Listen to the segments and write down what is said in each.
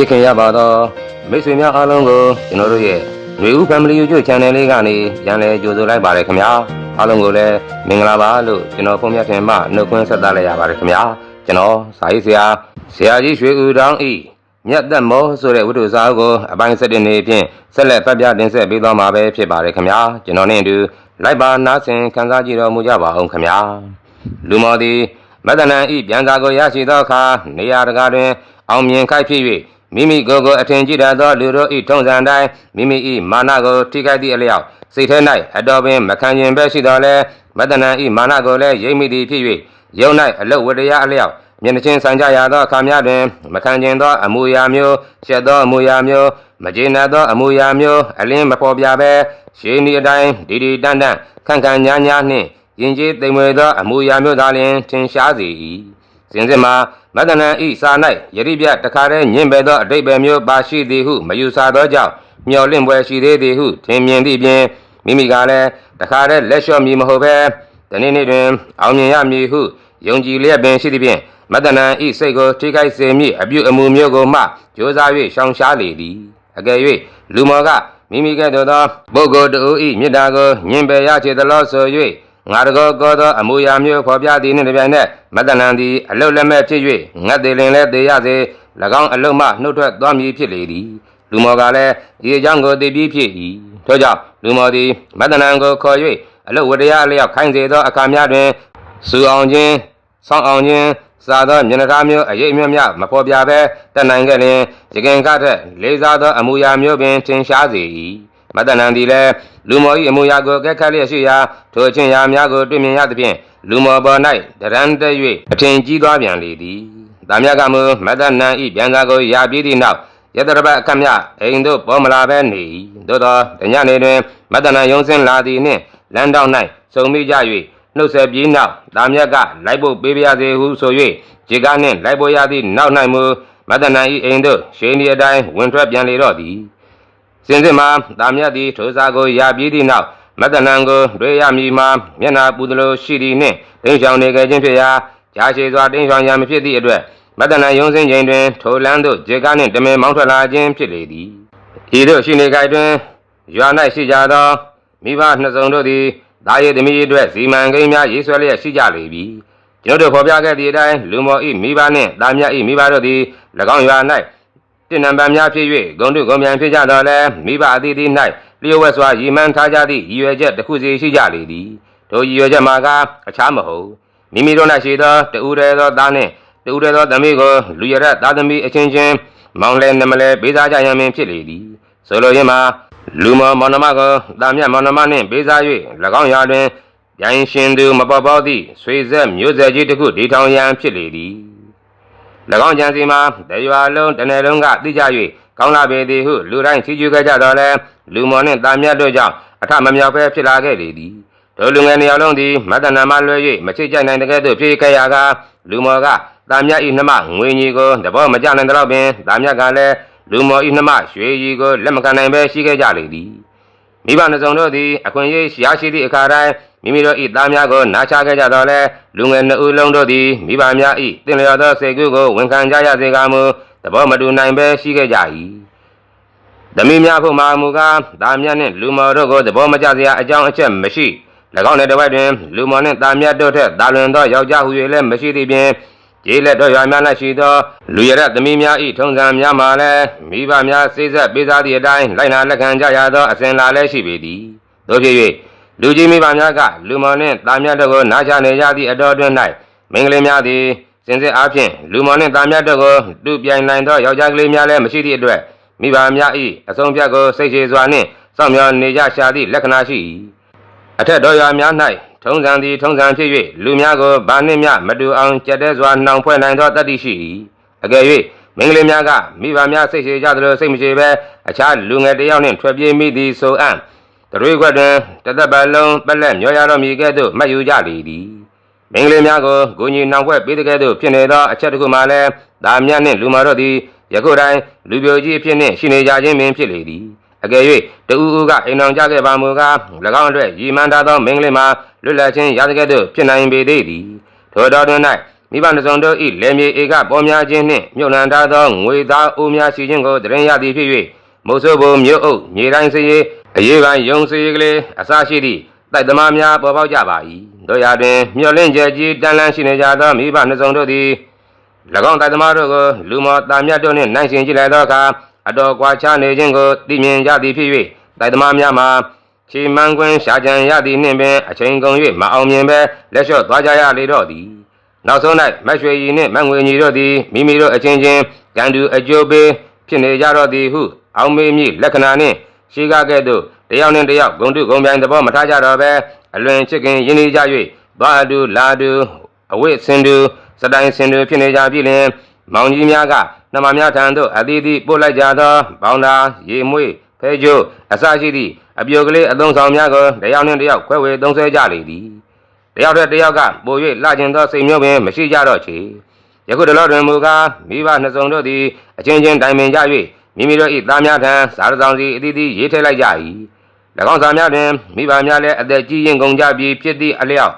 ချစ်ခင်ရပါသောမိတ်ဆွေများအားလုံးကိုကျွန်တော်တို့ရဲ့ຫນွေဦး Family YouTube Channel လေးကနေပြန်လည်ကြိုဆိုလိုက်ပါတယ်ခင်ဗျာအားလုံးကိုလည်းမင်္ဂလာပါလို့ကျွန်တော်ဖုန်းမြတ်ထင်မှနှုတ်ခွန်းဆက်သလိုက်ရပါတယ်ခင်ဗျာကျွန်တော်စာရေးဆရာဆရာကြီးရွှေဦးတောင်းဤမြတ်သက်မောဆိုတဲ့ဝတ္ထုစာအုပ်ကိုအပိုင်း7နေဖြင့်ဆက်လက်ဖတ်ပြတင်ဆက်ပေးသွားမှာပဲဖြစ်ပါတယ်ခင်ဗျာကျွန်တော်နဲ့အတူလိုက်ပါနားဆင်ခံစားကြည့်တော်မူကြပါအောင်ခင်ဗျာလူမော်သည်မတ္တနံဤပြန်စာကိုရရှိသောအခါနေရာတကာတွင်အောင်မြင်ခိုက်ဖြစ်၍ မိမိကိုယ်ကိုအထင်ကြီးတတ်သောလူတို့၏ထုံးစံတိုင်းမိမိ၏မာနကိုထိခိုက်သည့်အလျောက်စိတ်ထဲ၌အတော်ပင်မခံကျင်ပဲရှိတော်လဲမတ္တနံ၏မာနကိုလည်းရိပ်မိသည်ဖြစ်၍ယုံ၌အလုတ်ဝတ္တရားအလျောက်မျက်နှာချင်းဆိုင်ကြရသောအခါများတွင်မခံကျင်သောအမူအရာမျိုးရှက်သောအမူအရာမျိုးမကျေနပ်သောအမူအရာမျိုးအလင်းမဖော်ပြဘဲရှင်းဒီအတိုင်းဒီဒီတန်တန်ခန့်ခန့်ညာညာနှင့်ယဉ်ကျေးသိမ်မွေသောအမူအရာမျိုးသာလျှင်ထင်ရှားစေ၏ စဉ်စစ်မှာမတ္တနံဤစာ၌ယရိပြတခါတည်းညင်ပယ်သောအတိတ်ပဲမျိုးပါရှိသည်ဟုမယူဆသောကြောင့်မျော်လင့်ပွဲရှိသေးသည်ဟုထင်မြင်သည့်ပြင်မိမိကလည်းတခါတည်းလက်လျှော့မည်မဟုတ်ဘဲဒီနေ့နေ့တွင်အောင်မြင်ရမည်ဟုယုံကြည်လျက်ပင်ရှိသည်ဖြင့်မတ္တနံဤစိတ်ကိုထိခိုက်စေမည်အပြုအမူမျိုးကိုမှကြိုးစား၍ရှောင်ရှားလေသည်အကယ်၍လူမော်ကမိမိကဲ့သို့သောပုဂ္ဂိုလ်တူဤမေတ္တာကိုညင်ပယ်ရချေသလောဆို၍ ငါတကောကောသောအမူအရာမျိုးဖော်ပြသည်နှင့်တပြိုင်နက်မတ္တနံသည်အလုတ်လက်မဲ့ဖြစ်၍ငတ်သေးလင်လည်းသေးရစေ၎င်းအလုတ်မှနှုတ်ထွက်သွားမည်ဖြစ်လေသည်လူမော်ကလည်းဒီအကြောင်းကိုသိပြီးဖြစ်၏ထို့ကြောင့်လူမော်သည်မတ္တနံကိုခေါ်၍အလုတ်ဝတရားလျောက်ခိုင်းစေသောအခါများတွင်စူအောင်ခြင်းဆောင်းအောင်ခြင်းစားသောမျက်နှာသားမျိုးအရေးအမြတ်များမဖော်ပြဘဲတတ်နိုင်ခဲ့လျင်ရခင်ကထက်လေးစားသောအမူအရာမျိုးပင်ထင်ရှားစေ၏ မတ္တနံသည်လည်းလူမော်၏အမူအရာကိုကဲခတ်လျက်ရှိရာထိုအချင်းရာများကိုတွေ့မြင်ရသဖြင့်လူမော်ပေါ်၌တရန်တက်၍အထင်ကြီးသွားပြန်လေသည်။တာမြတ်ကမူမတ္တနံ၏ပြန်စာကိုရာပြီးသည့်နောက်ယတရပတ်အခတ်မြအိမ်သို့ပေါ်မလာဘဲနေ၏။သို့သောတညနေတွင်မတ္တနံယုံစင်လာသည်နှင့်လမ်းတောက်၌စုံမိကြ၍နှုတ်ဆက်ပြီးနောက်တာမြတ်ကလိုက်ဖို့ပေးပါရစေဟုဆို၍ခြေကားနှင့်လိုက်ဖို့ရသည့်နောက်၌မူမတ္တနံ၏အိမ်သို့ရှင်ဒီအတိုင်းဝင်ထွက်ပြန်လေတော့သည်။ စင်စစ်မှာတာမြတ်သည်ထိုစာကိုရာပြီးသည့်နောက်မတ္တနံကိုတွေ့ရမည်မှာမျက်နာပူသလိုရှိသည်နှင့်တင်းချောင်နေကြခြင်းဖြစ်ရာကြာရှည်စွာတင်းချောင်ရမဖြစ်သည့်အတွက်မတ္တနံယုံစင်ချိန်တွင်ထိုလန်းသို့ခြေကားနှင့်တမင်မောင်းထွက်လာခြင်းဖြစ်လေသည်။ဤသို့ရှိနေကြတွင်ရွာ၌ရှိကြသောမိဘနှစ်စုံတို့သည်ဒါရည်သမီးအတွက်ဇီမံကိန်းများရေးဆွဲလျက်ရှိကြလေပြီ။ကျွန်တို့ဖော်ပြခဲ့သည့်အတိုင်းလူမော်ဤမိဘနှင့်သားမြတ်ဤမိဘတို့သည်၎င်းရွာ၌ တင့်နံပါတ်များဖြစ်၍ဂုံတုဂုံပြန်ဖြစ်ကြတော့လဲမိဘအသီးသီး၌လျှို့ဝှက်စွာရည်မှန်းထားကြသည့်ရည်ရွယ်ချက်တစ်ခုစီရှိကြလေသည်ထိုရည်ရွယ်ချက်မှာကအခြားမဟုတ်မိမိတို့၌ရှိသောတူရဲသောသားနှင့်တူရဲသောသမီးကိုလူရတဲ့သားသမီးအချင်းချင်းမောင်လဲနမလဲပေးစားကြရမင်းဖြစ်လေသည်ဆိုလိုရင်းမှာလူမော်မောင်နှမကိုတာမြတ်မောင်နှမနှင့်ပေးစား၍၎င်းရာတွင်ရိုင်းရှင်သူမပေါ်ပေါသည့်ဆွေဆက်မျိုးဆက်ကြီးတစ်ခုဒီထောင်ရန်ဖြစ်လေသည်၎ င်းကြံစီမှာတရွာလုံးတစ်နယ်လုံးကသိကြ၍ကောင်းလာပေသည်ဟုလူတိုင်းချီးကျူးခဲ့ကြတော့လဲလူမော်နှင့်တာမြတ်တို့ကြောင့်အထမမြောက်ပဲဖြစ်လာခဲ့လေသည်တို့လူငယ်နှစ်ယောက်လုံးသည်မတ္တနာမလွဲ၍မချစ်ကြိုက်နိုင်တဲ့ကဲ့သို့ဖြစ်ခဲ့ရာကလူမော်ကတာမြတ်၏နှမငွေညီကိုတဘောမကြနိုင်တော့ပင်တာမြတ်ကလည်းလူမော်၏နှမရွှေရီကိုလက်မခံနိုင်ပဲရှိခဲ့ကြလေသည်မိဘနှစ်စုံတို့သည်အခွင့်အရေးရရှိသည့်အခါတိုင်း မိမိတို့၏သားများကိုနာချခဲ့ကြတော့လဲလူငယ်နှစ်ဦးလုံးတို့သည်မိဘများ၏တင်လျော်သောစေကုကိုဝန်ခံကြရစေကမူသဘောမတူနိုင်ပဲရှိခဲ့ကြ၏သမီးများဖို့မှာမူကားသားမြတ်နှင့်လူမော်တို့ကိုသဘောမကျစရာအကြောင်းအချက်မရှိ၎င်းတဲ့တစ်ဝက်တွင်လူမော်နှင့်သားမြတ်တို့ထက်သာလွန်သောယောက်ျားဟု၍လည်းမရှိသည့်ပြင်ကျေးလက်တော်ရွာများ၌ရှိသောလူရတဲ့သမီးများ၏ထုံးစံများမှာလည်းမိဘများစိတ်ဆက်ပေးစားသည့်အတိုင်းလိုက်နာလက်ခံကြရသောအစဉ်လာလည်းရှိပေသည်တို့ဖြစ်၍ လူကြီးမိဘများကလူမော်နှင့်သားမြတ်တို့ကိုနားချနေကြသည့်အတော်တွင်၌မင်္ဂလေးများသည်စင်စစ်အားဖြင့်လူမော်နှင့်သားမြတ်တို့ကိုတူပြိုင်နိုင်သောယောက်ျားကလေးများလည်းမရှိသည့်အတွက်မိဘများ၏အဆုံးဖြတ်ကိုစိတ်ရှည်စွာနှင့်စောင့်မျှော်နေကြရှာသည့်လက္ခဏာရှိ၏အထက်တော်ရွာများ၌ထုံးစံသည်ထုံးစံဖြစ်၍လူများကိုဗာနှင့်မြမတူအောင်ကြက်တဲစွာနှောင်ဖွဲ့နိုင်သောတတ္တိရှိ၏အကယ်၍မင်္ဂလေးများကမိဘများစိတ်ရှည်ကြသလိုစိတ်မရှိဘဲအခြားလူငယ်တစ်ယောက်နှင့်ထွက်ပြေးမိသည်ဆိုအံ့ တရွေခွက်တွင်တသက်ပတ်လုံးပက်လက်မျောရတော်မူကဲ့သို့မှတ်ယူကြလေသည်မင်္ဂလေးများကိုဂုဏ်ကြီးနှောင်ဖွဲ့ပေးတဲ့ကဲ့သို့ဖြစ်နေသောအချက်တစ်ခုမှလည်းဒါမြတ်နှင့်လူမာတို့သည်ယခုတိုင်လူပြိုကြီးအဖြစ်နှင့်ရှိနေကြခြင်းပင်ဖြစ်လေသည်အကယ်၍တူဦးကအိမ်တော်ကြခဲ့ပါမူကား၎င်းအတွက်ရည်မှန်းထားသောမင်္ဂလေးမှာလွတ်လပ်ခြင်းရတဲ့ကဲ့သို့ဖြစ်နိုင်ပေသေးသည်ထိုတော်တွင်၌မိဘနှစုံတို့ဤလက်မြေဧကပေါ်များခြင်းနှင့်မြုပ်နှံထားသောငွေသားအိုးများရှိခြင်းကိုတရင်ရသည်ဖြစ်၍မုတ်ဆိုးဘုံမြို့အုပ်မြေတိုင်းစည်ရေး အရေးပိုင်းယုံစည်ရေးကလေးအစရှိသည့်တိုက်သမားများပေါ်ပေါက်ကြပါ၏တို့ရတွင်မျော်လင့်ချက်ကြီးတန်လန်းရှိနေကြသောမိဘနှစုံတို့သည်၎င်းတိုက်သမားတို့ကိုလူမော်တာမြတ်တို့နှင့်နိုင်ရှင်ကြည့်လိုက်သောအခါအတော်ကွာခြားနေခြင်းကိုသိမြင်ကြသည်ဖြစ်၍တိုက်သမားများမှာချီမန်းကွင်းရှာကြံရသည်နှင့်ပင်အချိန်ကုန်၍မအောင်မြင်ပဲလက်လျှော့သွားကြရလေတော့သည်နောက်ဆုံး၌မတ်ရွှေရီနှင့်မတ်ငွေညီတို့သည်မိမိတို့အချင်းချင်းကံတူအကျိုးပေးဖြစ်နေကြတော့သည်ဟုအောင်မေးမိလက္ခဏာနှင့် ရှိကားကဲ့သို့တယောက်နှင့်တယောက်ဂုံတုဂုံပြိုင်သဘောမထားကြတော့ပဲအလွန်ချစ်ခင်ရင်းနှီးကြ၍ဘာတူလာတူအဝိစင်တူစတိုင်စင်တူဖြစ်နေကြပြီလင်မောင်ကြီးများကနှမများထံသို့အသီးသီးပို့လိုက်ကြသောဘောင်သာရေမွေးဖဲကျိုးအစရှိသည့်အပြိုကလေးအသုံးဆောင်များကိုတယောက်နှင့်တယောက်ခွဲဝေသုံးဆွဲကြလေသည်တယောက်တည်းတယောက်ကပို၍လှကျင်သောစိတ်မျိုးပင်မရှိကြတော့ချေယခုတလောတွင်မူကားမိဘနှစ်စုံတို့သည်အချင်းချင်းတိုင်ပင်ကြ၍ မိမိတို့၏သားများထံစားရဆောင်စီအသီးသီးရေးထည့်လိုက်ကြ၏၎င်းစားများတွင်မိဘများလည်းအသက်ကြီးရင်ကုန်ကြပြီးဖြစ်သည့်အလျောက်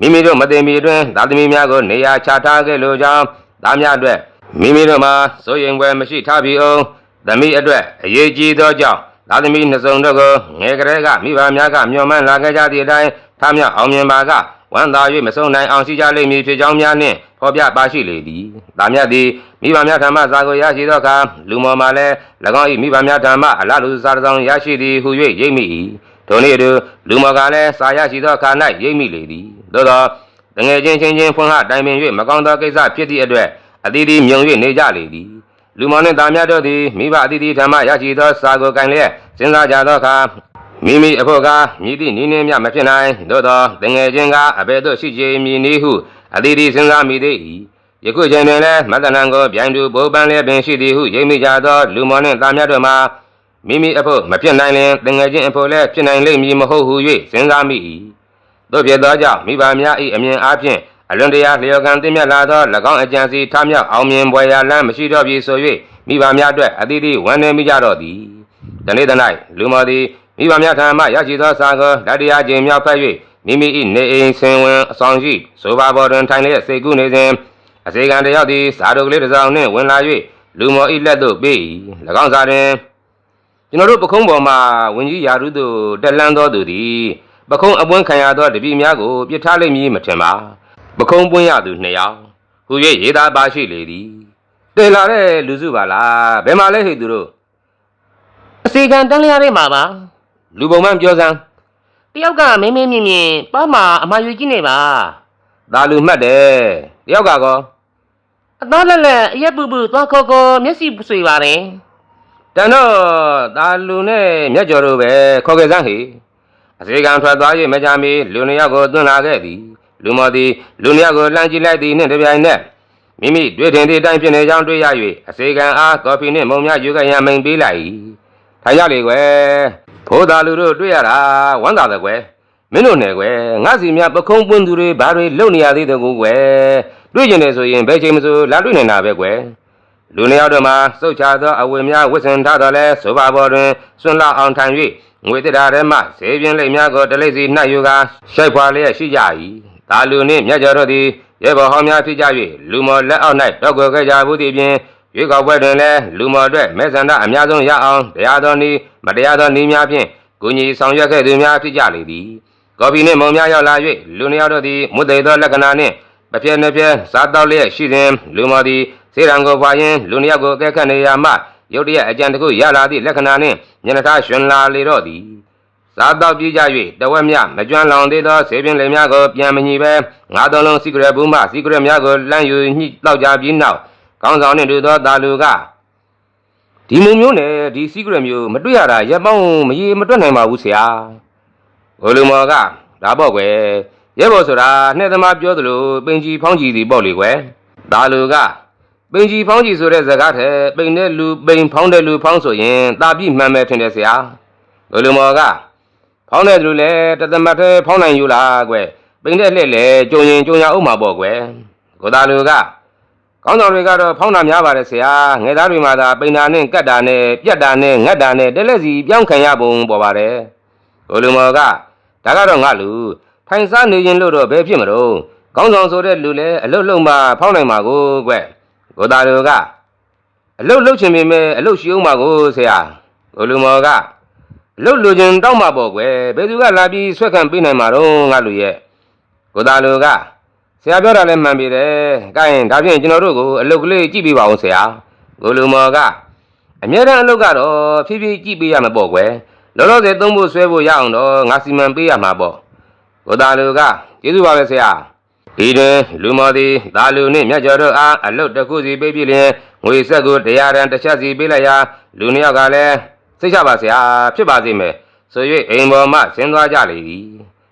မိမိတို့မသိမီတွင်သားသမီးများကိုနေရာချထားခဲ့လိုကြောင်းသားများအတွက်မိမိတို့မှာစိုးရင်ွယ်မရှိထားပြီးအောင်သမီးအတွက်အရေးကြီးသောကြောင့်သာသမီနှစ်စုံတို့ကိုငယ်ကလေးကမိဘများကမျှော်မှန်းလာခဲ့ကြသည့်အတိုင်းထားမြောက်အောင်မြင်ပါက ဝမ်းသာ၍မဆုံးနိုင်အောင်ရှိကြလိမ့်မည်ဖြစ်ကြောင်းများနှင့်ဖော်ပြပါရှိလေသည်။ဒါမြတ်သည်မိဘများထံမှစာကိုရရှိသောအခါလူမော်မှလည်း၎င်း၏မိဘများထံမှအလားတူစာတစ်စောင်ရရှိသည်ဟု၍ရိပ်မိ၏။ထိုနည်းတူလူမော်ကလည်းစာရရှိသောအခါ၌ရိပ်မိလေသည်။သို့သောတငယ်ချင်းချင်းချင်းဖွင့်ဟတိုင်ပင်၍မကောင်းသောကိစ္စဖြစ်သည့်အတွက်အသီးသီးမြုံ၍နေကြလေသည်။လူမောင်နှင့်သားများတို့သည်မိဘအသီးသီးထံမှရရှိသောစာကိုကင်လျက်စဉ်းစားကြသောအခါ မိမိအဖို့ကမြည်သည့်နီးနှင်းမြမဖြစ်နိုင်သို့သောတငယ်ချင်းကအဘယ်သို့ရှိချေမည်နည်းဟုအသီးသီးစဉ်းစားမိသေး၏ယခုချိန်တွင်လည်းမတ္တနံကိုဗျိုင်တူဘိုးပန်းလျက်ပင်ရှိသည်ဟုရိပ်မိကြသောလူမောင်နှင့်သားများတို့မှာမိမိအဖို့မဖြစ်နိုင်လျင်တငယ်ချင်းအဖို့လည်းဖြစ်နိုင်လိမ့်မည်မဟုတ်ဟု၍စဉ်းစားမိ၏တို့ဖြစ်သောကြောင့်မိဘများ၏အမြင်အားဖြင့်အလွန်တရာလျော်ကန်သိမြတ်လာသော၎င်းအကြံစီထားမြောက်အောင်မြင်ပွဲရာလမ်းမရှိတော့ပြီဆို၍မိဘများအတွက်အသီးသီးဝန်နေမိကြတော့သည်တနေ့တ၌လူမော်သည် မိဘများထံမှရရှိသောစာကိုဓာတရားခြင်းမြောက်ဖက်၍မိမိ၏နေအိမ်ဆင်ဝင်အဆောင်ရှိဆိုပါပေါ်တွင်ထိုင်လျက်စိတ်ကူးနေစဉ်အစေခံတယောက်သည်စာတို့ကလေးတစ်စောင်နှင့်ဝင်လာ၍လူမော်၏လက်သို့ပေး၏၎င်းစာတွင်ကျွန်တော်တို့ပခုံးပေါ်မှဝင်ကြီးရာထူးသို့တက်လန်းသောသူသည်ပခုံးအပွင့်ခံရသောတပည့်များကိုပြစ်ထားလိမ့်မည်မထင်ပါပခုံးပွင့်ရသူနှစ်ယောက်ဟူ၍ရေးသားပါရှိလေသည်တည်လာတဲ့လူစုပါလားဘယ်မှာလဲဟိတ်သူတို့အစီကံတန်းလျားလေးမှာပါ လူပုံမှန်ပြောစမ်းတယောက်ကမင်းမင်းမြင့်မြင့်ပါမှာအမယူကြီးနေပါဒါလူမှတ်တယ်တယောက်ကကောအသားလက်လက်အရက်ပူပူသွားခေါ်ခေါ်မျက်စိဆွေပါတယ်တန်တော့ဒါလူနဲ့မြတ်ကျော်တို့ပဲခေါ်ခဲ့စမ်းဟိအစေကံထွက်သွား၍မကြမီလူနှစ်ယောက်ကိုသွန်းလာခဲ့သည်လူမော်သည်လူနှစ်ယောက်ကိုလှမ်းကြည့်လိုက်သည်နှင့်တပြိုင်နက်မိမိတွေ့ထင်သည့်အတိုင်းဖြစ်နေကြောင်းတွေ့ရ၍အစေကံအားကော်ဖီနှင့်မုံများယူခဲ့ရန်မိန်ပေးလိုက်၏ထိုင်ကြလေကွယ် ဖိုးသားလူတို့တွေ့ရတာဝမ်းသာတယ်ကွယ်မင်းတို့နဲ့ကွယ်ငါစီမြပခုံးပွင့်သူတွေဘာတွေလုံနေရသေးတယ်ကိုကွယ်တွေ့ကျင်တယ်ဆိုရင်ဘယ်ချိန်မဆိုလာတွေ့နေတာပဲကွယ်လူနှစ်ယောက်တို့မှာစုတ်ချသောအဝေများဝစ်စင်ထားတော်လဲဆိုပါပေါ်တွင်စွန့်လှအောင်ထိုင်၍ငွေတစ်တာထဲမှဈေးပြင်းလိမ့်များကိုတလိမ့်စီနှပ်ယူကာရှိုက်ဖွာလျက်ရှိကြ၏ဒါလူနှင့်မြတ်ကျော်တို့သည်ရဲဘော်ဟောင်းများဖြစ်ကြ၍လူမော်လက်အောက်၌တောက်ကွယ်ခဲ့ကြဘူးသည့်ပြင် ရွေးကောက်ပွဲတွင်လည်းလူမော်အတွက်မဲဆန္ဒအများဆုံးရအောင်တရားတော်နည်းမတရားသောနည်းများဖြင့်ကိုကြီးဆောင်ရွက်ခဲ့သူများဖြစ်ကြလေသည်ကော်ဖီနှင့်မုံများရောက်လာ၍လူနှစ်ယောက်တို့သည်မွတ်သိသောလက္ခဏာနှင့်တစ်ပြက်နှစ်ပြက်စားတောက်လျက်ရှိစဉ်လူမော်သည်စေရန်ကိုပါရင်လူနှစ်ယောက်ကိုအကဲခတ်နေရမှရုတ်တရက်အကြံတစ်ခုရလာသည့်လက္ခဏာနှင့်ညနေသားရှင်လာလေတော့သည်စားတောက်ပြေးကြ၍တဝက်မြမကျွမ်းလောင်သေးသောဆေးပင်လေများကိုပြန်မညီပဲငါးသုံးလုံးစီကရက်ဘူးမှစီကရက်များကိုလမ်းယူညှိတောက်ကြပြီးနောက် ကောင်းဆောင်နှင့်တူသောတာလူကဒီမုံမျိုးနဲ့ဒီစီကရက်မျိုးမတွေ့ရတာရက်ပေါင်းမရေမတွက်နိုင်ပါဘူးဆရာဘိုလူမော်ကဒါပေါ့ကွယ်ရဲဘော်ဆိုတာနှစ်သမားပြောသလိုပင်ကြီးဖောင်းကြီးဒီပေါ့လေကွယ်ဒါလူကပင်ကြီးဖောင်းကြီးဆိုတဲ့ဇာတ်ကားထဲပိန်တဲ့လူပိန်ဖောင်းတဲ့လူဖောင်းဆိုရင်တာပြိမှန်ပဲထင်တယ်ဆရာဘယ်လိုမော်ကဖောင်းတဲ့လူလဲတသမတ်ထဲဖောင်းနိုင်ယူလားကွယ်ပိန်တဲ့လှဲ့လေကြုံရင်ကြုံရအောင်မှာပေါ့ကွယ်ကိုသားလူက ကောင်းဆောင်တွေကတော့ဖောင်းတာများပါတယ်ဆရာငယ်သားတွေမှာသာပိန်တာနဲ့ကတ်တာနဲ့ပြက်တာနဲ့ငတ်တာနဲ့တက်လက်စီပြောင်းခံရပုံပေါ်ပါတယ်ကိုလူမော်ကဒါကတော့ငါလူထိုင်စားနေရင်လို့တော့ဘယ်ဖြစ်မလို့ကောင်းဆောင်ဆိုတဲ့လူလည်းအလုတ်လုံမှဖောက်နိုင်မှာကိုကွကိုသားတို့ကအလုတ်လုတ်ချင်ပေမဲ့အလုတ်ရှိအောင်မှာကိုဆရာကိုလူမော်ကအလုတ်လူချင်းတောက်မှာပေါ့ကွယ်ဘယ်သူကလာပြီးဆွဲခံပေးနိုင်မှာတော့ငါလူရဲ့ကိုသားလူက ဆရာပြောတာလည်းမှန်ပြီတယ်။ကဲဒါဖြင့်ကျွန်တော်တို့ကိုအလုတ်ကလေးကြည့်ပေးပါဦးဆရာကိုလူမော်ကအမြဲတမ်းအလုတ်ကတော့ဖြည်းဖြည်းကြည့်ပေးရမှာပေါ့ကွယ်လောလောဆယ်သုံးဖို့ဆွဲဖို့ရအောင်တော့ငါစီမံပေးရမှာပေါ့ကိုသားလူကကျေးဇူးပါပဲဆရာဒီတွင်လူမော်သည်ဒါလူနှင့်မြတ်ကျော်တို့အားအလုတ်တစ်ခုစီပေးပြီးလျင်ငွေဆက်ကိုတရားရန်တစ်ချက်စီပေးလိုက်ရာလူနှစ်ယောက်ကလည်းစိတ်ချပါဆရာဖြစ်ပါစေမယ်ဆို၍အိမ်ပေါ်မှဆင်းသွားကြလေသည်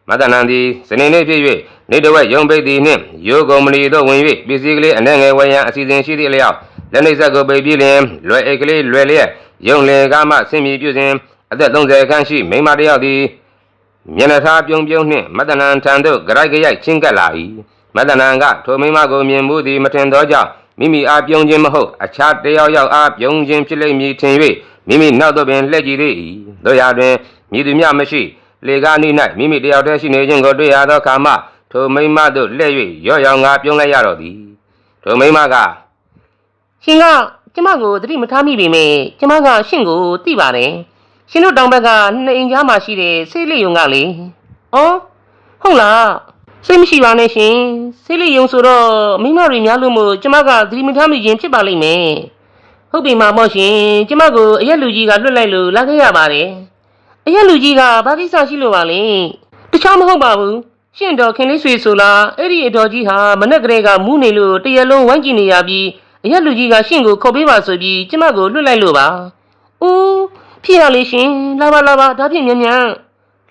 မတ္တနံသည်စနေနေ့ဖြစ်၍နေတဝက်ယုံပိတ်သည်နှင့်ရိုးကုမ္ပဏီသို့ဝင်၍ပစ္စည်းကလေးအနှဲငယ်ဝယ်ရန်အစီအစဉ်ရှိသည့်အလျောက်လက်နှိပ်ဆက်ကိုပိတ်ပြီးလျင်လွယ်အိတ်ကလေးလွယ်လျက်ယုံလင်ကားမှဆင်မြည်ပြုစဉ်အသက်30ခန့်ရှိမိန်းမတစ်ယောက်သည်မျက်နှာထားပြုံးပြုံးနှင့်မတ္တနံထံသို့ကြိုက်ကြရိုက်ချင်းကပ်လာ၏မတ္တနံကထိုမိန်းမကိုမြင်မှုသည်မထင်သောကြောင့်မိမိအားပြုံးခြင်းမဟုတ်အခြားတစ်ယောက်ယောက်အားပြုံးခြင်းဖြစ်လိမ့်မည်ထင်၍မိမိနောက်သို့ပင်လှည့်ကြည့်သေး၏တို့ရာတွင်မြည်သူမျှမရှိ လေကားနိ၌မိမိတယောက်တည်းရှိနေခြင်းကိုတွေ့ရသောအခါမှထိုမိန်းမသို့လှည့်၍ရော့ရောင်ငါပြုံးလိုက်ရတော့သည်ထိုမိန်းမကရှင်ကကျမကိုသတိမထားမိပေမဲ့ကျမကရှင်ကိုသိပါတယ်ရှင်တို့တောင်ဘက်ကနှစ်အိမ်ကြားမှာရှိတဲ့ဆေးလိပ်ယုံကလေဩဟုတ်လားစိတ်မရှိပါနဲ့ရှင်ဆေးလိပ်ယုံဆိုတော့မိမတွေများလို့မို့ကျမကသတိမထားမိခြင်းဖြစ်ပါလိမ့်မယ်ဟုတ်ပြီမှာမော့ရှင်ကျမကိုအရက်လူကြီးကလွတ်လိုက်လို့လာခဲ့ရပါတယ် အရက်လူကြီးကဘာကိစ္စရှိလို့ပါလဲတခြားမဟုတ်ပါဘူးရှင်တော်ခင်လေးဆွေဆိုလားအဲ့ဒီအတော်ကြီးဟာမနဲ့ကလေးကမူးနေလို့တရက်လုံးဝိုင်းကြည့်နေရပြီးအရက်လူကြီးကရှင့်ကိုခေါ်ပေးပါဆိုပြီးကျမကိုလွတ်လိုက်လို့ပါ။အိုးဖြစ်ရလေရှင်လာပါလာပါဒါဖြင့်မြန်မြန်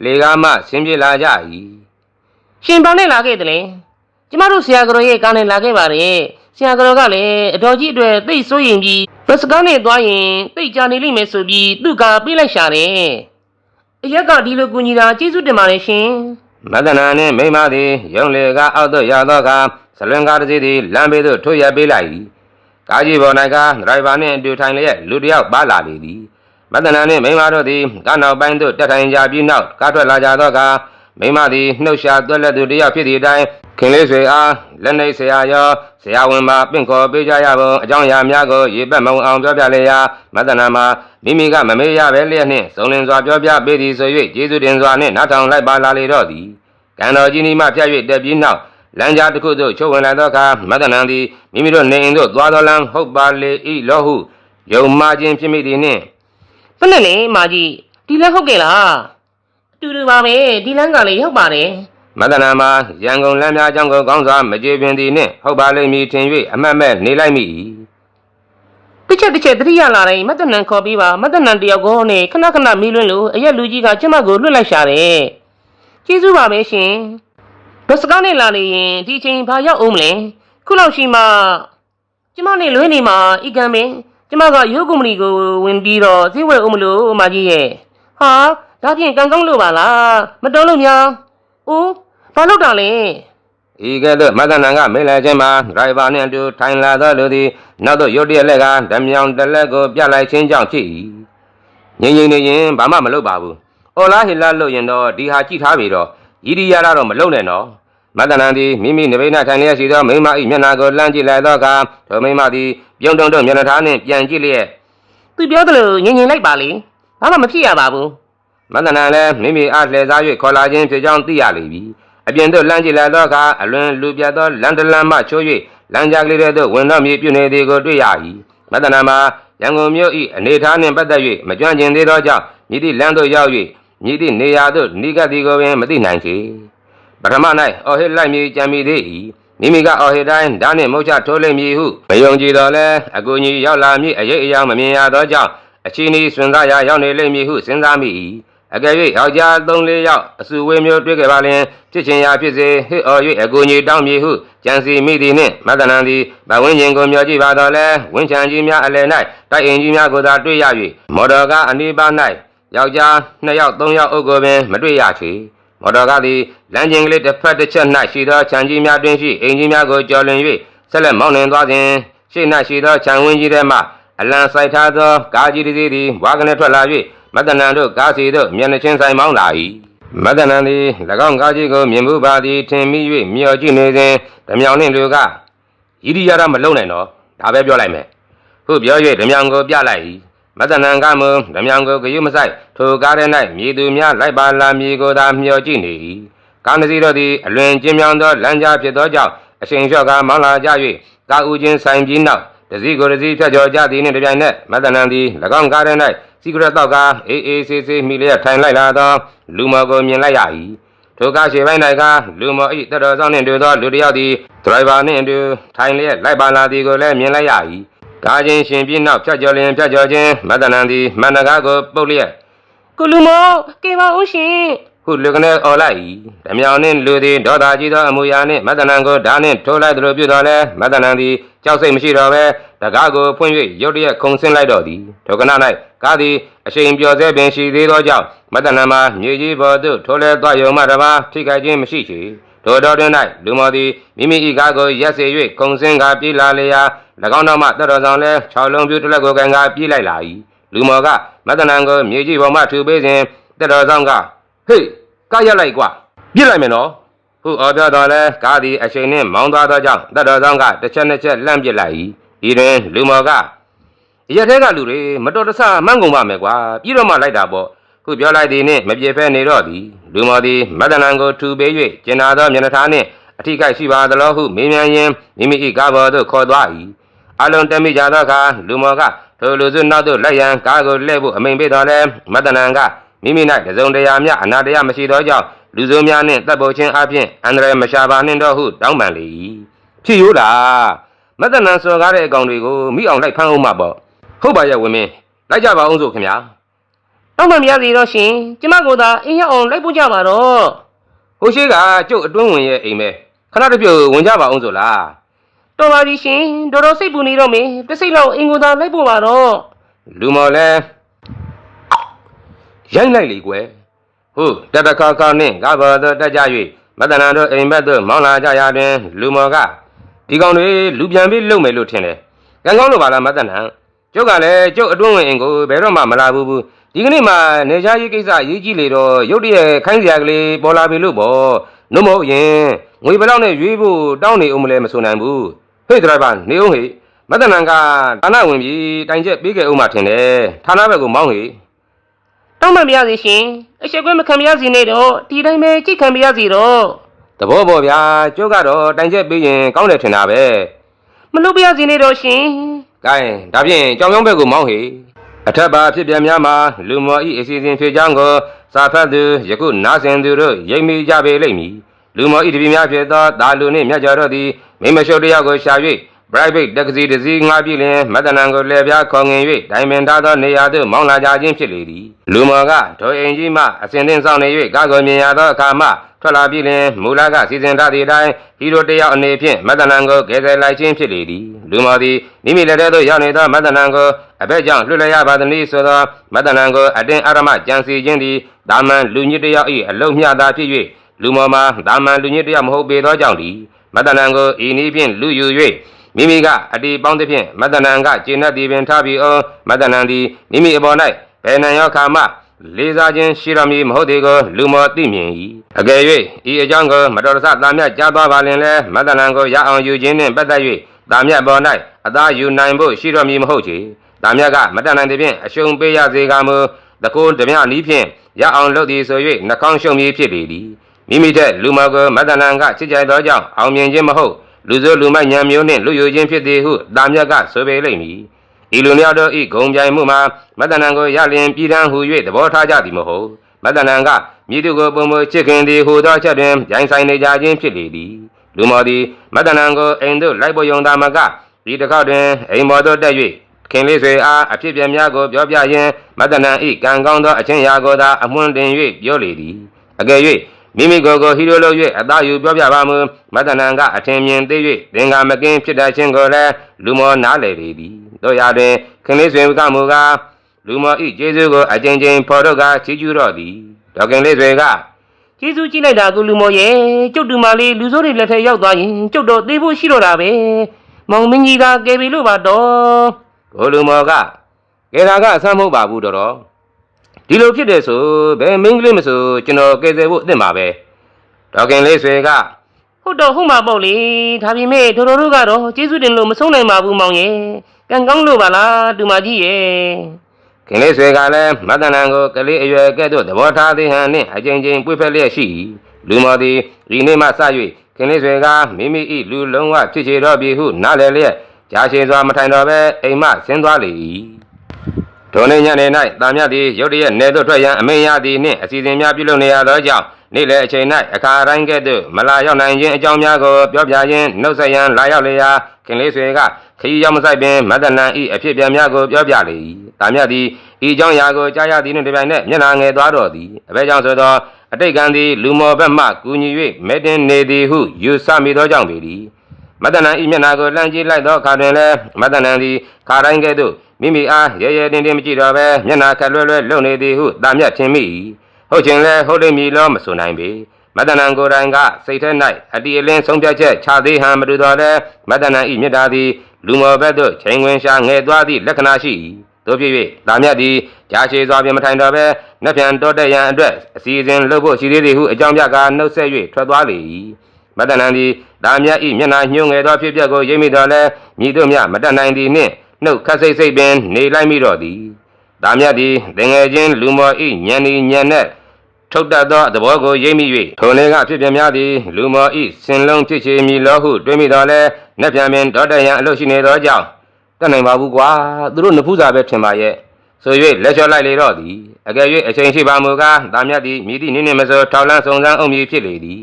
လေကားမှဆင်းပြေလာကြ၏ရှင်ပါနဲ့လာခဲ့တယ်လေ။ကျမတို့ဆရာကတော်ရဲ့ကားနဲ့လာခဲ့ပါတယ်။ဆရာကတော်ကလည်းအတော်ကြီးအတွက်သိတ်စိုးရင်ပြီးဘတ်စကားနဲ့သွားရင်သိတ်ကြနေလိမ့်မယ်ဆိုပြီးသူ့ကပေးလိုက်ရှာတယ်။ အရက်ကဒီလိုကူညီတာကျေးဇူးတင်ပါတယ်ရှင်မတ္တနာနှင့်မိန်းမသည်ယုံလေကအောက်သို့ရောက်သောအခါဇလွန်ကားတစ်စီးသည်လမ်းဘေးသို့ထိုးရပေးလိုက်၏ကားကြီးပေါ်၌ကဒရိုင်ဘာနှင့်အတူထိုင်လျက်လူတစ်ယောက်ပါလာလေသည်မတ္တနာနှင့်မိန်းမတို့သည်ကားနောက်ပိုင်းသို့တက်ထိုင်ကြပြီးနောက်ကားထွက်လာကြသောအခါ မိန်းမသည်နှုတ်ရှာသွက်လက်သူတစ်ယောက်ဖြစ်သည့်အတိုင်းခင်လေးဆွေအားလက်နှိပ်ဆရာရောဆရာဝန်ပါပင့်ခေါ်ပေးကြရပုံအကြောင်းအရာများကိုရေပတ်မုံအောင်ပြောပြလေရာမတ္တနာမှာမိမိကမမေ့ရပဲလျက်နှင့်စုံလင်စွာပြောပြပေးသည်ဆို၍ကျေးဇူးတင်စွာနှင့်နားထောင်လိုက်ပါလာလေတော့သည်ကံတော်ကြီးနီမှဖြတ်၍တက်ပြီးနောက်လမ်းကြားတစ်ခုသို့ချုပ်ဝင်လာသောအခါမတ္တနံသည်မိမိတို့နေအိမ်သို့သွားသောလမ်းဟုတ်ပါလေဤလောဟုယုံမှားခြင်းဖြစ်မိသည်နှင့်။ဘယ်နဲ့လဲမာကြီးဒီလမ်းဟုတ်ကဲ့လား။အ တူတူပါပဲဒီလမ်းကလည်းရောက်ပါတယ်။မတ္တနံမှာရန်ကုန်လမ်းများအကြောင်းကိုကောင်းစွာမကြေပြင်းသည်နှင့်ဟုတ်ပါလိမ့်မည်ထင်၍အမတ်မဲ့နေလိုက်မိ၏တစ်ချက်တစ်ချက်သတိရလာတိုင်းမတ္တနံခေါ်ပြီးပါမတ္တနံတယောက်ကောနဲ့ခဏခဏမေးလွန်းလို့အရက်လူကြီးကကျမကိုလွတ်လိုက်ရှာတယ်ကျေးဇူးပါပဲရှင်ဘတ်စကားနဲ့လာနေရင်ဒီအချိန်ဘာရောက်အောင်မလဲခုလောက်ရှိမှကျမနဲ့လွဲနေမှာဤကံပင်ကျမကရိုးကုမ္ပဏီကိုဝင်ပြီးတော့ဈေးဝယ်အောင်မလို့အမကြီးရဲ့ဟာ ဒါဖြင့်ကံကောင်းလို့ပါလားမတော်လို့များအိုးဘာလို့တာလဲဤကဲ့သို့မတ္တနံကမေးလာခြင်းမှာဒရိုင်ဘာနှင့်အတူထိုင်လာသောလူသည်နောက်သို့ရုတ်တရက်လက်ကဓမြောင်တစ်လက်ကိုပြလိုက်ခြင်းကြောင့်ဖြစ်၏ငြိမ်ငြိမ်နေရင်ဘာမှမလုပ်ပါဘူး။အော်လားဟီလာလို့ရင်တော့ဒီဟာကြည့်ထားပြီတော့ရည်ရည်ရရတော့မလုပ်နဲ့နော်။မတ္တနံသည်မိမိနဗိနာထိုင်လျက်ရှိသောမိန်းမ၏မျက်နှာကိုလှမ်းကြည့်လိုက်သောအခါထိုမိန်းမသည်ပြုံးတုံတုံမျက်နှာထားနှင့်ပြန်ကြည့်လျက်သူပြောတယ်လို့ငြိမ်ငြိမ်လိုက်ပါလေဘာမှမဖြစ်ရပါဘူး မတ္တနံလည်းမိမိအားလှည့်စား၍ခေါ်လာခြင်းဖြစ်ကြောင်းသိရလေပြီ။အပြင်သို့လှမ်းကြည့်လိုက်သောအခါအလွန်လူပြတ်သောလန်တလန်မှချိုး၍လမ်းကြားကလေးတွေသို့ဝင်တော့မြေပြုနေသည်ကိုတွေ့ရ၏။မတ္တနံမှာရန်ကုန်မြို့၏အနေထားနှင့်ပတ်သက်၍မကြွန့်ကျင်သေးသောကြောင့်မြည်သည့်လမ်းသို့ရောက်၍မြည်သည့်နေရာသို့နိကပ်သည်ကိုပင်မသိနိုင်ချေ။ပထမ၌အော်ဟစ်လိုက်မည်ကြံမိသေး၏။မိမိကအော်ဟစ်တိုင်းဓာနှင့်မုတ်ချထိုးလိမ့်မည်ဟုမယုံကြည်တော်လဲအကူကြီးရောက်လာမည်အရေးအယောင်မမြင်ရသောကြောင့်အချီနီစွန်သားရာရောက်နေလိမ့်မည်ဟုစဉ်းစားမိ၏ အကယ်၍ယောက်ျား၃၄ယောက်အစုဝေးမျိုးတွေ့ခဲ့ပါလျင်ဖြစ်ချင်ရာဖြစ်စေဟစ်အော်၍အကူကြီးတောင်းမည်ဟုကြံစီမိသည်နှင့်မတ္တနံသည်ဗဝင်းကျင်ကိုမျှော်ကြည့်ပါတော့လဲဝင်းချံကြီးများအလယ်၌တိုက်အင်ကြီးများကိုသာတွေ့ရ၍မော်တော်ကားအနီးပါး၌ယောက်ျား၂ယောက်၃ယောက်အုပ်ကိုပင်မတွေ့ရချေမော်တော်ကားသည်လမ်းကျင်ကလေးတစ်ဖက်တစ်ချက်၌ရှိသောခြံကြီးများတွင်ရှိအိမ်ကြီးများကိုကျော်လွန်၍ဆက်လက်မောင်းနှင်သွားစဉ်ရှေ့၌ရှိသောခြံဝင်းကြီးထဲမှအလံဆိုင်ထားသောကားကြီးတစ်စီးသည်ဝါကနေထွက်လာ၍ မတ္တနံတို့ကားစီတို့မျက်နှာချင်းဆိုင်မောင်းလာ၏မတ္တနံသည်၎င်းကားကြီးကိုမြင်မှုပါသည်ထင်မိ၍မျှော်ကြည့်နေစဉ်ဓမြောင်နှင့်လူကဣရိယာရမလုံနိုင်တော့ဒါပဲပြောလိုက်မယ်ဟုပြော၍ဓမြောင်ကိုပြလိုက်၏မတ္တနံကမူဓမြောင်ကိုဂယုမဆိုင်ထိုကားထဲ၌မြေသူများလိုက်ပါလာမည်ကိုသာမျှော်ကြည့်နေ၏ကာနစီတို့သည်အလွန်ကျင်းမြောင်သောလမ်းကြားဖြစ်သောကြောင့်အရှင်လျှော့ကမောင်းလာကြ၍ကာဦးချင်းဆိုင်ပြီးနောက်တစည်းကိုတစည်းဖြတ်ကျော်ကြသည်နှင့်တပြိုင်နက်မတ္တနံသည်၎င်းကားထဲ၌ စီကရတောက်ကအေးအေးဆေးဆေးမိလျက်ထိုင်လိုက်လာသောလူမော်ကိုမြင်လိုက်ရ၏ထိုကားရှေပိုင်း၌ကလူမော်၏တတော်ဆောင်နှင့်တွေ့သောလူတစ်ယောက်သည်ဒရိုင်ဘာနှင့်အတူထိုင်လျက်လိုက်ပါလာသည်ကိုလည်းမြင်လိုက်ရ၏ကားချင်းရှင်ပြီးနောက်ဖြတ်ကျော်လျင်ဖြတ်ကျော်ခြင်းမတ္တနံသည်မန္တကားကိုပုတ်လျက်ကိုလူမောကေပါဦးရှင် ဟုလူကနေအော်လိုက်၏ဓမြောင်နှင့်လူသည်ဒေါသကြီးသောအမူအရာနှင့်မတ္တနံကိုဓာနှင့်ထိုးလိုက်သလိုပြုတော်လဲမတ္တနံသည်ကြောက်စိတ်မရှိတော့ဘဲတကားကိုဖွင့်၍ရုတ်တရက်ခုန်ဆင်းလိုက်တော်သည်ဒုက္ခနာ၌ကားသည်အရှိန်ပြော်ဆဲပင်ရှိသေးသောကြောင့်မတ္တနံမှာမြေကြီးပေါ်သို့ထိုးလဲသွားယုံမှတပါထိခိုက်ခြင်းမရှိချေထိုတော်တွင်၌လူမော်သည်မိမိ၏ကားကိုရက်စေ၍ခုန်ဆင်းကာပြေးလာလျာ၎င်းတော်မှတတော်ဆောင်လဲ၆လုံးပြူတစ်လက်ကိုကန်ကာပြေးလိုက်လာ၏လူမော်ကမတ္တနံကိုမြေကြီးပေါ်မှထူပေးစဉ်တတော်ဆောင်က ဟေးကားရက်လိုက်ကွာပြစ်လိုက်မယ်နော်ဟုအော်ပြောတော်လဲကားသည်အချိန်နှင့်မောင်းသွားသောကြောင့်တတ်တော်ဆောင်ကတစ်ချက်နှစ်ချက်လှမ်းပစ်လိုက်၏ဒီတွင်လူမော်ကရက်ထဲကလူတွေမတော်တဆမှန်းကုန်ပါမယ်ကွာပြီးတော့မှလိုက်တာပေါ့ခုပြောလိုက်သည်နှင့်မပြေဖဲနေတော့သည်လူမော်သည်မတ္တနံကိုထူပေး၍ကျင်နာသောမျက်နှာထားနှင့်အထိကိရှိပါသလိုဟုမေးမြန်းရင်းမိမိ၏ကားပေါ်သို့ခေါ်သွား၏အလုံးတက်မိကြသောအခါလူမော်ကထိုလူစုနောက်သို့လိုက်ရန်ကားကိုလှည့်ဖို့အမိန်ပေးတော်လဲမတ္တနံက မိမိ၌တစုံတရာမျှအနာတရားမရှိသောကြောင့်လူဆိုးများနှင့်တပ်ပုတ်ခြင်းအပြင်အန္တရာယ်မရှာပါနှင့်တော့ဟုတောင်းပန်လေ၏ဖြစ်ရိုးလားမတ္တနံစော်ကားတဲ့အကောင်တွေကိုမိအောင်လိုက်ဖမ်းအောင်မှာပေါ့ဟုတ်ပါရဲ့ဝင်းမင်းလိုက်ကြပါအောင်ဆိုခင်ဗျာတောင်းပန်ပြရစီတော့ရှင်ကျမကိုသာအင်းရအောင်လိုက်ပို့ကြပါတော့ဟိုရှိကကျုပ်အတွင်းဝင်ရဲ့အိမ်ပဲခဏတစ်ပြုတ်ဝင်ကြပါအောင်ဆိုလားတော်ပါပြီရှင်တော်တော်စိတ်ပူနေတော့မေတစိတ်လောက်အင်ကိုသာလိုက်ပို့ပါတော့လူမော်လဲ ရိုက်လိုက်လေကွယ်ဟုတ်တတခါခါနှင့်ကဘာသောတက်ကြ၍မတ္တနံတို့အိမ်ဘက်သို့မောင်းလာကြရတွင် လူမော်ကဒီကောင်တွေလူပြန်ပြီးလုံမယ်လို့ထင်တယ်။ကံကောင်းလို့ပါလားမတ္တနံ။ကျုပ်ကလည်းကျုပ်အတွင်းဝင်အင်ကိုဘယ်တော့မှမလာဘူးဘူး။ဒီကနေ့မှနေချာရေးကိစ္စရေးကြည့်လေတော့ရုတ်တရက်ခိုင်းစရာကလေးပေါ်လာပြီလို့ပေါ့။နှုတ်မဟုတ်ရင်ငွေဘယ်လောက်နဲ့ရွေးဖို့တောင်းနေအောင်မလဲမဆိုနိုင်ဘူး။ဟေ့ဒရိုင်ဘာနေအောင်ဟေ့မတ္တနံကဌာနဝင်ပြီးတိုင်ချက်ပေးခဲ့အောင်မှထင်တယ်။ဌာနဘက်ကိုမောင်းဟေ့ တောင်းပန်ပြရစီရှင်အချက်ကွဲမခံပြရစီနဲ့တော့ဒီတိုင်းပဲကြိတ်ခံပြရစီတော့သဘောပေါ်ဗျာကျုပ်ကတော့တိုင်ချက်ပေးရင်ကောင်းတယ်ထင်တာပဲမလုပ်ပြရစီနဲ့တော့ရှင်။ကဲဒါဖြင့်ကြောင်ကြောင်ဘက်ကိုမောင်းဟေအထက်ပါဖြစ်ပြန်များမှာလူမော်ဤအစီအစဉ်ဖြစ်ကြောင်းကိုစာဖတ်သူယခုနားဆင်သူတို့ရိပ်မိကြပေလိမ့်မည်။လူမော်ဤတပည့်များဖြစ်သောတာလူနှင့်မြတ်ကျော်တို့သည်မိမရှုပ်တရားကိုရှာ၍ private တက္ကစီတစ်စီးငှားပြီးလျင်မတ္တနံကိုလှည့်ပြားခေါငင်၍ဒိုင်မင်ထားသောနေရာသို့မောင်းလာကြခြင်းဖြစ်လေသည်။လူမော်ကထိုအိမ်ကြီးမှအစဉ်သင်းဆောင်နေ၍ကာကိုမြင်ရသောအခါမှထွက်လာပြီးလျင်မူလကစီစဉ်ထားသည့်အတိုင်းဟီရိုတယောက်အနေဖြင့်မတ္တနံကိုကယ်ဆယ်လိုက်ခြင်းဖြစ်လေသည်။လူမော်သည်မိမိလက်ထဲသို့ရောက်နေသောမတ္တနံကိုအဘက်ကြောင့်လွှတ်လိုက်ရပါသည်ဆိုသောမတ္တနံကိုအတင်းအရမကြံစီခြင်းသည်ဒါမန်လူညစ်တယောက်၏အလုံးမျှသာဖြစ်၍လူမော်မှာဒါမန်လူညစ်တယောက်မဟုတ်ပေသောကြောင့်သည်မတ္တနံကိုဤနည်းဖြင့်လူယူ၍ မိမိကအတီပေါင်းသဖြင့်မတ္တနံကကျေနပ်သည်ပင်ထားပြီးအောင်မတ္တနံသည်မိမိအပေါ်၌ဘယ်နှံရောခါမှလေးစားခြင်းရှိတော်မူမဟုတ်သေးကိုလူမော်သိမြင်၏အကယ်၍ဤအကြောင်းကိုမတော်တဆတာမြတ်ကြားသွားပါလင်လဲမတ္တနံကိုရအောင်ယူခြင်းနှင့်ပတ်သက်၍တာမြတ်ပေါ်၌အသာယူနိုင်ဖို့ရှိတော်မူမဟုတ်ချေတာမြတ်ကမတ္တနံသည်ဖြင့်အရှုံးပေးရစေကမူတကုဓမြနီးဖြင့်ရအောင်လုပ်သည်ဆို၍နှကောင်းရှုံမည်ဖြစ်လေသည်မိမိထက်လူမော်ကိုမတ္တနံကချစ်ကြိုက်သောကြောင့်အောင်မြင်ခြင်းမဟုတ် လူဆိုလူမိုက်ညံမျိုးနှင့်လူယူခြင်းဖြစ်သည်ဟုတာမြတ်ကဆိုပေလိမ့်မည်ဤလူမျိုးတို့ဤဂုံပြိုင်မှုမှာမတ္တနံကိုရလျင်ပြည်တန်းဟူ၍သဘောထားကြသည်မဟုတ်မတ္တနံကမြည်သူကိုပုံမချစ်ခင်သည်ဟူသောချက်တွင်ရိုင်းဆိုင်နေကြခြင်းဖြစ်လေသည်လူမော်သည်မတ္တနံကိုအိမ်သို့လိုက်ပေါ်ယုံသာမကဒီတစ်ခေါက်တွင်အိမ်မော်သို့တက်၍ခင်လေးဆွေအားအဖြစ်ပြများကိုပြောပြရင်းမတ္တနံဤကံကောင်းသောအချင်းရာကိုသာအမွှန်းတင်၍ပြောလေသည်အကယ်၍ မိမိကိုယ်ကိုဟီရိုလို၍အသာယူပြောပြပါမူမတ္တနံကအထင်မြင်သေး၍သင်္ကာမကင်းဖြစ်တတ်ခြင်းကိုလည်းလူမောနားလည်လေသည်တို့ရတွင်ခင်လေးဆွေကမူကားလူမောဤကျေးဇူးကိုအကြိမ်ကြိမ်ဖော်တော့ကချီးကျူးတော့သည်ဒေါခင်လေးဆွေကကျေးဇူးကြည့်လိုက်တာကိုလူမော်ရဲ့ကျုပ်တူမလေးလူဆိုးတွေလက်ထက်ရောက်သွားရင်ကျုပ်တော့သေးဖို့ရှိတော့တာပဲမောင်မင်းကြီးကကယ်ပြီလို့ပါတော့ကိုလူမော်ကကေရာကအဆမ်းမဟုတ်ပါဘူးတော်တော် ဒီလိုဖြစ်တယ်ဆိုဘယ်မင်းကလေးမဆိုကျွန်တော်ကယ်ဆယ်ဖို့အသင့်ပါပဲဒေါခင်လေးဆွေကဟုတ်တော့ဟုတ်မှာပေါ့လေဒါပေမဲ့တို့တို့ကတော့ကျေးဇူးတင်လို့မဆုံးနိုင်ပါဘူးမောင်ရဲ့ကံကောင်းလို့ပါလားတူမကြီးရဲ့ခင်လေးဆွေကလည်းမတ္တနံကိုကလေးအရွယ်ကဲ့သို့သဘောထားသေးဟန်နှင့်အကြိမ်ကြိမ်ပွေ့ဖက်လျက်ရှိ၏လူမော်သည်ဒီနေ့မှစ၍ခင်လေးဆွေကမိမိ၏လူလုံးဝဖြစ်ချေတော်ပြီဟုနားလည်လျက်ကြာရှည်စွာမထိုင်တော့ဘဲအိမ်မှဆင်းသွားလေ၏ ဒုံနေညနေ၌တာမြတ်သည်ရုတ်တရက်နေသို့ထွက်ရန်အမိန်ရသည်နှင့်အစီအစဉ်များပြုလုပ်နေရသောကြောင့်နေ့လယ်အချိန်၌အခါတိုင်းကဲ့သို့မလာရောက်နိုင်ခြင်းအကြောင်းများကိုပြောပြခြင်းနှုတ်ဆက်ရန်လာရောက်လေရာခင်လေးဆွေကခရီးရောက်မဆိုင်ပင်မတ္တနံ၏အဖြစ်အပျက်များကိုပြောပြလေ၏တာမြတ်သည်ဤအကြောင်းအရာကိုကြားရသည်နှင့်တပြိုင်နက်မျက်နှာငယ်သွားတော်သည်အဘဲကြောင့်ဆိုသောအတိတ်ကံသည်လူမော်ဘက်မှကူညီ၍မဲတင်နေသည်ဟုယူဆမိသောကြောင့်ပေသည် မတ္တနံဤမျက်နာကိုလှမ်းကြည့်လိုက်သောအခါတွင်လည်းမတ္တနံသည်ခါတိုင်းကဲ့သို့မိမိအားရဲရဲတင်းတင်းမကြည့်တော့ဘဲမျက်နာခက်လွဲလွဲလုံနေသည်ဟုတာမြတ်ထင်မိ၏ဟုတ်ခြင်းလည်းဟုတ်လိမ့်မည်လို့မဆိုနိုင်ပေမတ္တနံကိုယ်တိုင်ကစိတ်ထဲ၌အတီအလင်းဆုံးဖြတ်ချက်ချသေးဟန်မတူတော့လဲမတ္တနံဤမြတ်တာသည်လူမော်ဘက်သို့ချိန်ခွင်ရှာငဲ့သွားသည့်လက္ခဏာရှိ၏တို့ဖြစ်၍တာမြတ်သည်ကြာရှည်စွာပြင်မထိုင်တော့ဘဲနှက်ပြန်တော့တဲ့ရန်အတွက်အစီအစဉ်လုပ်ဖို့ရှိသေးသည်ဟုအကြောင်းပြကာနှုတ်ဆက်၍ထွက်သွားလေ၏မတ္တနံသည် တာမြတ်ဤမျက်နှာညှိုးငယ်သောဖြစ်ပျက်ကိုရိပ်မိတော်လဲမြည်တို့မြမတတ်နိုင်သည်နှင့်နှုတ်ခတ်စိတ်စိတ်ပင်နေလိုက်မိတော့သည်တာမြတ်သည်တငယ်ချင်းလူမော်ဤညံဤညံနဲ့ထုတ်တတ်သောသဘောကိုရိပ်မိ၍ထိုနေကဖြစ်ပြများသည်လူမော်ဤစင်လုံးဖြစ်ချေမည်လောဟုတွေးမိတော်လဲနှက်ပြန်ပင်ဒေါတရန်အလို့ရှိနေသောကြောင့်တတ်နိုင်ပါဘူးကွာသူတို့နဖူးစာပဲထင်ပါရဲ့ဆို၍လက်လျှော့လိုက်လေတော့သည်အကယ်၍အချိန်ရှိပါမူကားတာမြတ်သည်မြည်သည့်နည်းနှင့်မဆိုထောက်လန်းစုံစမ်းအုံမည်ဖြစ်လေသည်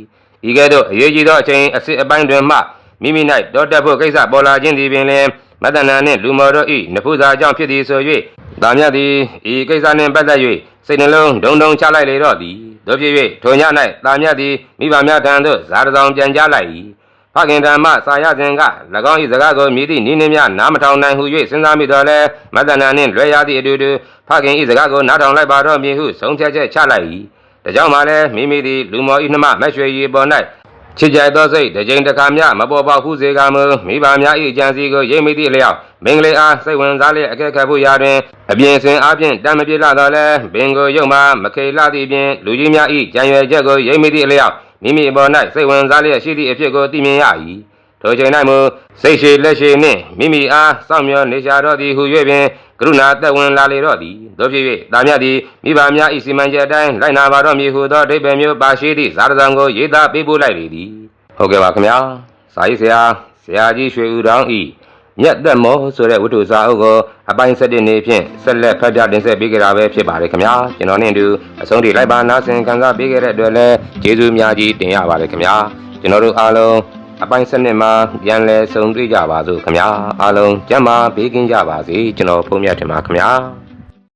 ဤကဲ့သို့အရေးကြီးသောအချိန်အစစ်အပိုင်းတွင်မှမိမိ၌တောတက်ဖို့ကိစ္စပေါ်လာခြင်းသည်ပင်လျှင်မတ္တနာနှင့်လူမော်တို့၏နဖူးစာကြောင့်ဖြစ်သည်ဆို၍တာမြတ်သည်ဤကိစ္စနှင့်ပတ်သက်၍စိတ်နှလုံးဒုံဒုံချလိုက်လေတော့သည်တို့ဖြစ်၍ထိုည၌တာမြတ်သည်မိဘများထံသို့ဇာတဆောင်ပြန်ကြားလိုက်၏ဖခင်ဓမ္မစာရစဉ်က၎င်း၏စကားကိုမြည်သည့်နိနှင်းများနားမထောင်နိုင်ဟု၍စဉ်းစားမိတော်လဲမတ္တနာနှင့်လွယ်ရသည့်အတူတူဖခင်၏စကားကိုနားထောင်လိုက်ပါတော့မည်ဟုဆုံးဖြတ်ချက်ချလိုက်၏ ဒါကြောင့်မှလည်းမိမိသည်လူမော်၏နှမမက်ရွှေရီပေါ်၌ချစ်ကြိုက်သောစိတ်တစ်ကြိမ်တစ်ခါမျှမပေါ်ပေါက်ဟုစေကမူမိဘများ၏အကြံစီကိုရိပ်မိသည့်အလျောက်မင်္ဂလေးအားစိတ်ဝင်စားလျက်အကဲခတ်ဖို့ရာတွင်အပြင်စင်အားဖြင့်တမ်းမပြေလာတော့လဲဘင်ကိုရုပ်မှမခေလာသည့်ပြင်လူကြီးများ၏ကြံရွယ်ချက်ကိုရိပ်မိသည့်အလျောက်မိမိအပေါ်၌စိတ်ဝင်စားလျက်ရှိသည့်အဖြစ်ကိုသိမြင်ရ၏ ထိုချိန်၌မူစိတ်ရှိလက်ရှိနှင့်မိမိအားစောင့်မျှော်နေကြတော့သည်ဟု၍ပင်ကရုဏာသက်ဝင်လာလေတော့သည်တို့ဖြစ်၍တာမြတ်သည်မိဘများ၏စီမံချက်အတိုင်းလိုက်နာပါတော့မည်ဟုသောအဓိပ္ပာယ်မျိုးပါရှိသည့်ဇာတဇံကိုရေးသားပေးပို့လိုက်လေသည်ဟုတ်ကဲ့ပါခင်ဗျာစာရေးဆရာဆရာကြီးရွှေဦးတောင်းဤမြတ်သက်မောဆိုတဲ့ဝတ္ထုစာအုပ်ကိုအပိုင်း7နေဖြင့်ဆက်လက်ဖတ်ပြတင်ဆက်ပေးကြတာပဲဖြစ်ပါတယ်ခင်ဗျာကျွန်တော်နဲ့အတူအဆုံးထိလိုက်ပါနားဆင်ခံစားပေးခဲ့တဲ့အတွက်လည်းကျေးဇူးများကြီးတင်ရပါတယ်ခင်ဗျာကျွန်တော်တို့အားလုံး အပိုင်းစနစ်မှာပြန်လည်ဆုံတွေ့ကြပါစို့ခင်ဗျာအားလုံးကျမ်းမာဘေးကင်းကြပါစေကျွန်တော်ဖုန်းမြတ်တင်ပါခင်ဗျာ